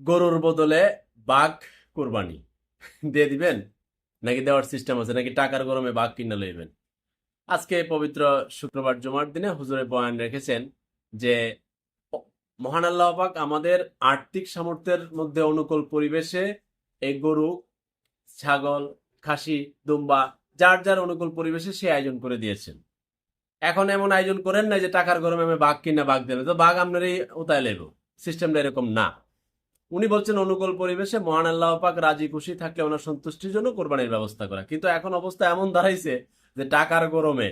গরুর বদলে বাঘ কোরবানি। দিয়ে দিবেন? নাকি দেওয়ার সিস্টেম আছে? নাকি টাকার গরমে বাঘ কিনে লইবেন? আজকে পবিত্র শুক্রবার জমার দিনে হুজুরে বয়ান রেখেছেন যে মহান আল্লাহ পাক আমাদের আর্থিক সামর্থ্যের মধ্যে অনুকূল পরিবেশে এই গরু, ছাগল, খাসি, দুম্বা, যার যার অনুকূল পরিবেশে সে আয়োজন করে দিয়েছেন। এখন এমন আয়োজন করেন না যে টাকার গরমে আমি বাঘ কিনা বাঘ দেবে তো বাঘ আপনারই উতায় লেব সিস্টেমটা এরকম না। উনি বলছেন, অনুকূল পরিবেশে মহান আল্লাহ পাক রাজি খুশি থাকলে ওনার সন্তুষ্টির জন্য কোরবানির ব্যবস্থা করা। কিন্তু এখন অবস্থা এমন দাঁড়াইছে যে টাকার গরমে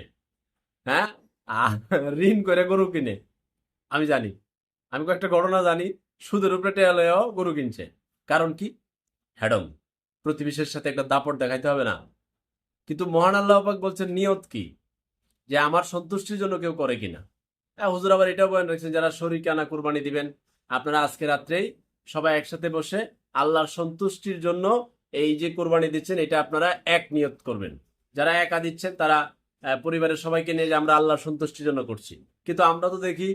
হ্যাঁ? ঋণ করে গরু কিনে। আমি জানি, আমি কয়েকটা ঘটনা জানি, সুদের উপরে টেয়ালেও গরু কিনছে। কারণ কি? হ্যাডম প্রতিবেশের সাথে একটা দাপট দেখাইতে হবে না। কিন্তু মহান আল্লাহ পাক বলছেন, নিয়ত কি? যে আমার সন্তুষ্টির জন্য কেউ করে কিনা? হ্যাঁ হুজুর আবার এটাও বলেন রাখছেন, যারা শরীর আনা কোরবানি দিবেন, আপনারা আজকে রাত্রেই সবাই একসাথে বসে আল্লাহর সন্তুষ্টির জন্য এই যে কোরবানি দিচ্ছেন, এটা আপনারা এক নিয়ত করবেন। যারা একা দিচ্ছেন, তারা পরিবারের সবাইকে নিয়ে যে আমরা আল্লাহর সন্তুষ্টির জন্য করছি। কিন্তু আমরা তো দেখি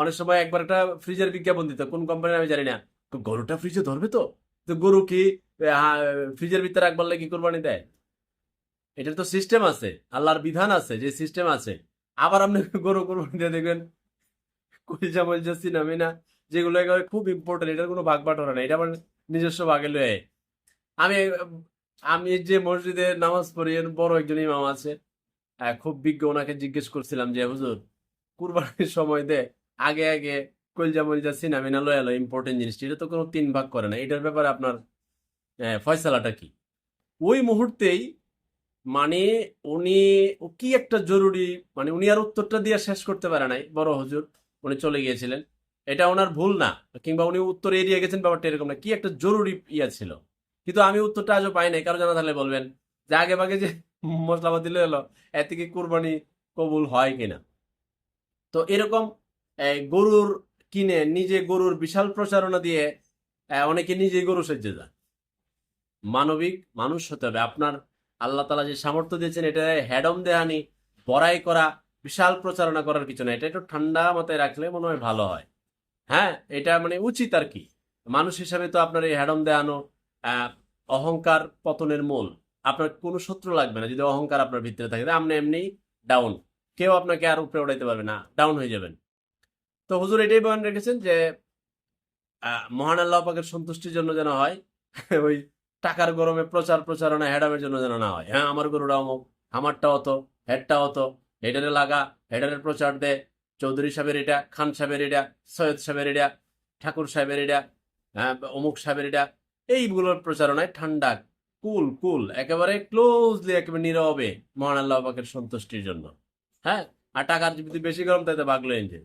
অনেক সময় একবার একটা ফ্রিজের বিজ্ঞাপন দিত। কোন কোম্পানি আমি জানি না। তো গরুটা ফ্রিজে ধরবে তো? তো গরু কি ফ্রিজের ভিতরে একবার কি কোরবানি দেয়? এটার তো সিস্টেম আছে। আল্লাহর বিধান আছে, যে সিস্টেম আছে। আবার আপনি গরু কোরবানি দিয়ে দেখবেন কলিজা মলিজা সিনামিনা। যেগুলো খুব ইম্পর্টেন্ট এটার কোনো ভাগ বাটোয়ারা নেই এটা আমার নিজস্ব ভাগে লয়ে আমি আমি যে মসজিদে নামাজ পড়ি বড় একজন ইমাম আছে খুব বিজ্ঞ, ওনাকে জিজ্ঞেস করছিলাম যে, হুজুর, কুরবানির সময় দে, আগে আগে কলজা মলজা সিনামিনা লয়ে এলো ইম্পর্টেন্ট জিনিসটি। এটা তো কোনো তিন ভাগ করে না। এটার ব্যাপারে আপনার ফয়সালাটা কি? ওই মুহূর্তেই মানে উনি, ও কি একটা জরুরি মানে উনি আর উত্তরটা দিয়ে শেষ করতে পারে নাই। বড় হুজুর, উনি চলে গিয়েছিলেন। এটা ওনার ভুল না, কিংবা উনি উত্তর এড়িয়ে গেছেন ব্যাপারটা এরকম না। কি একটা জরুরি ইয়া ছিল? কিন্তু আমি উত্তরটা আজও পাই নাই কারও জানা থাকলে বলবেন যে আগে ভাগে যে মশলাপাতি দিলে এলো এতে কোরবানি কবুল হয় কিনা। তো এরকম গরুর কিনে নিজে গরুর বিশাল প্রচারণা দিয়ে অনেকে নিজেই গরু সেজে যায়। মানবিক মানুষ হতে হবে। আপনার আল্লাহ তালা যে সামর্থ্য দিয়েছেন, এটা হ্যাডম দেহানি, বড়াই করা, বিশাল প্রচারণা করার কিছু না। এটা একটু ঠান্ডা মাথায় রাখলে মনে হয় ভালো হয়। হ্যাঁ এটা মানে উচিত আর কি। মানুষ হিসাবে তো আপনার এই হ্যাডম আহ, অহংকার পতনের মূল। আপনার কোনো শত্রু লাগবে না যদি অহংকার আপনার ভিতরে থাকে আপনি এমনি ডাউন কেউ আপনাকে আর উপরে উঠাইতে পারবে না ডাউন হয়ে যাবেন। তো হুজুর এটাই বয়ান রেখেছেন যে মহান আল্লাহ পাকের সন্তুষ্টির জন্য যেন হয় ওই টাকার গরমে প্রচার প্রচারণা হ্যাডামের জন্য যেন না হয়। হ্যাঁ আমার গরুটা অমুক আমারটা অত হেডটা অত হেডারে লাগা হেডারের প্রচার দে চৌধুরী সাহেবের এটা, খান সাহেবের এটা, সৈয়দ সাহেবের এটা, ঠাকুর সাহেবের এটা হ্যাঁ অমুক সাহেবের এটা, এইগুলোর প্রচারণায় ঠান্ডা, কুল কুল, একেবারে ক্লোজলি একেবারে নীরবে মহান আল্লাহ পাকের সন্তুষ্টির জন্য। হ্যাঁ আর টাকার যদি বেশি গরম তাই তো বাগলো এনজে।